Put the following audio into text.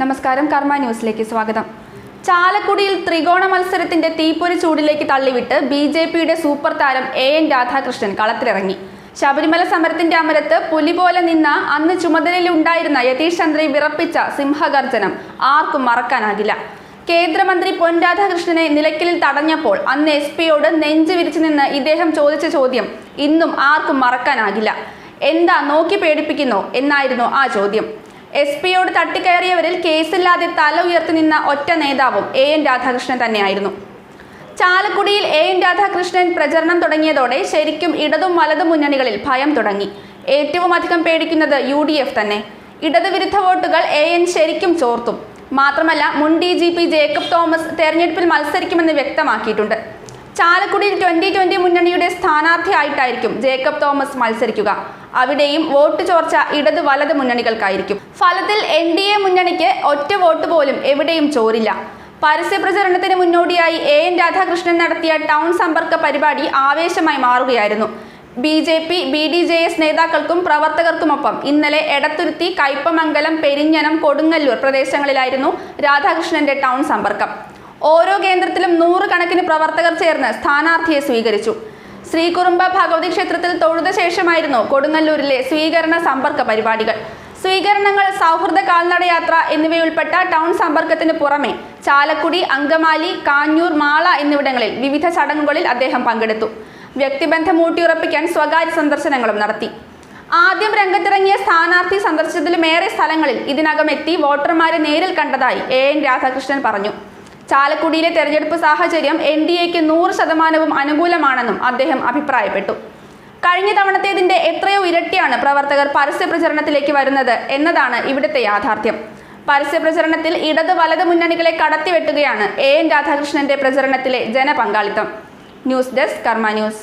നമസ്കാരം കർമ്മ ന്യൂസിലേക്ക് സ്വാഗതം. ചാലക്കുടിയിൽ ത്രികോണ മത്സരത്തിന്റെ തീപ്പൊരി ചൂടിലേക്ക് തള്ളിവിട്ട് ബി ജെ പിയുടെ സൂപ്പർ താരം എ എൻ രാധാകൃഷ്ണൻ കളത്തിലിറങ്ങി. ശബരിമല സമരത്തിന്റെ അമരത്ത് പുലി പോലെ നിന്ന അന്ന് ചുമതലയിലുണ്ടായിരുന്ന യതീഷ് ചന്ദ്രയെ വിറപ്പിച്ച സിംഹഗർജനം ആർക്കും മറക്കാനാകില്ല. കേന്ദ്രമന്ത്രി പൊൻ രാധാകൃഷ്ണനെ നിലയ്ക്കലിൽ തടഞ്ഞപ്പോൾ അന്ന് എസ് പിയോട് നെഞ്ചു വിരിച്ചു നിന്ന് ഇദ്ദേഹം ചോദിച്ച ചോദ്യം ഇന്നും ആർക്കും മറക്കാനാകില്ല. എന്താ നോക്കി പേടിപ്പിക്കുന്നോ? എന്നായിരുന്നു ആ ചോദ്യം. എസ് പിയോട് തട്ടിക്കയറിയവരിൽ കേസില്ലാതെ തല ഉയർത്തി നിന്ന ഒറ്റ നേതാവും എ എൻ രാധാകൃഷ്ണൻ തന്നെയായിരുന്നു. ചാലക്കുടിയിൽ എ എൻ രാധാകൃഷ്ണൻ പ്രചരണം തുടങ്ങിയതോടെ ശരിക്കും ഇടതും വലതും മുന്നണികളിൽ ഭയം തുടങ്ങി. ഏറ്റവും അധികം പേടിക്കുന്നത് യു ഡി എഫ് തന്നെ. ഇടതുവിരുദ്ധ വോട്ടുകൾ എ എൻ ശരിക്കും ചോർത്തും. മാത്രമല്ല മുൻ D G P Jacob Thomas തെരഞ്ഞെടുപ്പിൽ മത്സരിക്കുമെന്ന് വ്യക്തമാക്കിയിട്ടുണ്ട്. ചാലക്കുടിയിൽ ട്വന്റി ട്വന്റി മുന്നണിയുടെ സ്ഥാനാർത്ഥിയായിട്ടായിരിക്കും ജേക്കബ് തോമസ് മത്സരിക്കുക. അവിടെയും വോട്ട് ചോർച്ച ഇടത് വലത് മുന്നണികൾക്കായിരിക്കും. ഫലത്തിൽ എൻ ഡി എ മുന്നണിക്ക് ഒറ്റ വോട്ട് പോലും എവിടെയും ചോരില്ല. പരസ്യ പ്രചരണത്തിന് മുന്നോടിയായി എ എൻ രാധാകൃഷ്ണൻ നടത്തിയ ടൗൺ സമ്പർക്ക പരിപാടി ആവേശമായി മാറുകയായിരുന്നു. B J P B D J S നേതാക്കൾക്കും പ്രവർത്തകർക്കുമൊപ്പം ഇന്നലെ എടത്തുരുത്തി കയ്പമംഗലം പെരിഞ്ഞനം കൊടുങ്ങല്ലൂർ പ്രദേശങ്ങളിലായിരുന്നു രാധാകൃഷ്ണന്റെ ടൗൺ സമ്പർക്കം. ഓരോ കേന്ദ്രത്തിലും നൂറുകണക്കിന് പ്രവർത്തകർ ചേർന്ന് സ്ഥാനാർത്ഥിയെ സ്വീകരിച്ചു. ശ്രീകുറുമ്പ ഭഗവതി ക്ഷേത്രത്തിൽ തൊഴുത ശേഷമായിരുന്നു കൊടുങ്ങല്ലൂരിലെ സ്വീകരണ സമ്പർക്ക പരിപാടികൾ. സ്വീകരണങ്ങൾ സൗഹൃദ കാൽനടയാത്ര എന്നിവയുൾപ്പെട്ട ടൗൺ സമ്പർക്കത്തിന് പുറമെ ചാലക്കുടി അങ്കമാലി കാഞ്ഞൂർ മാള എന്നിവിടങ്ങളിൽ വിവിധ ചടങ്ങുകളിൽ അദ്ദേഹം പങ്കെടുത്തു. വ്യക്തിബന്ധം ഊട്ടിയുറപ്പിക്കാൻ സ്വകാര്യ സന്ദർശനങ്ങളും നടത്തി. ആദ്യം രംഗത്തിറങ്ങിയ സ്ഥാനാർത്ഥി സന്ദർശിച്ചതിലുമേറെ സ്ഥലങ്ങളിൽ ഇതിനകം എത്തി വോട്ടർമാരെ നേരിൽ കണ്ടതായി എ എൻ രാധാകൃഷ്ണൻ പറഞ്ഞു. ചാലക്കുടിയിലെ തെരഞ്ഞെടുപ്പ് സാഹചര്യം എൻ ഡി എക്ക് നൂറ് ശതമാനവും അനുകൂലമാണെന്നും അദ്ദേഹം അഭിപ്രായപ്പെട്ടു. കഴിഞ്ഞ തവണത്തേതിന്റെ എത്രയോ ഇരട്ടിയാണ് പ്രവർത്തകർ പരസ്യ പ്രചരണത്തിലേക്ക് വരുന്നത് എന്നതാണ് ഇവിടുത്തെ യാഥാർത്ഥ്യം. പരസ്യ പ്രചരണത്തിൽ ഇടത് വലത് മുന്നണികളെ കടത്തിവെട്ടുകയാണ് എ എൻ രാധാകൃഷ്ണന്റെ പ്രചരണത്തിലെ ജനപങ്കാളിത്തം. News desk Karma news.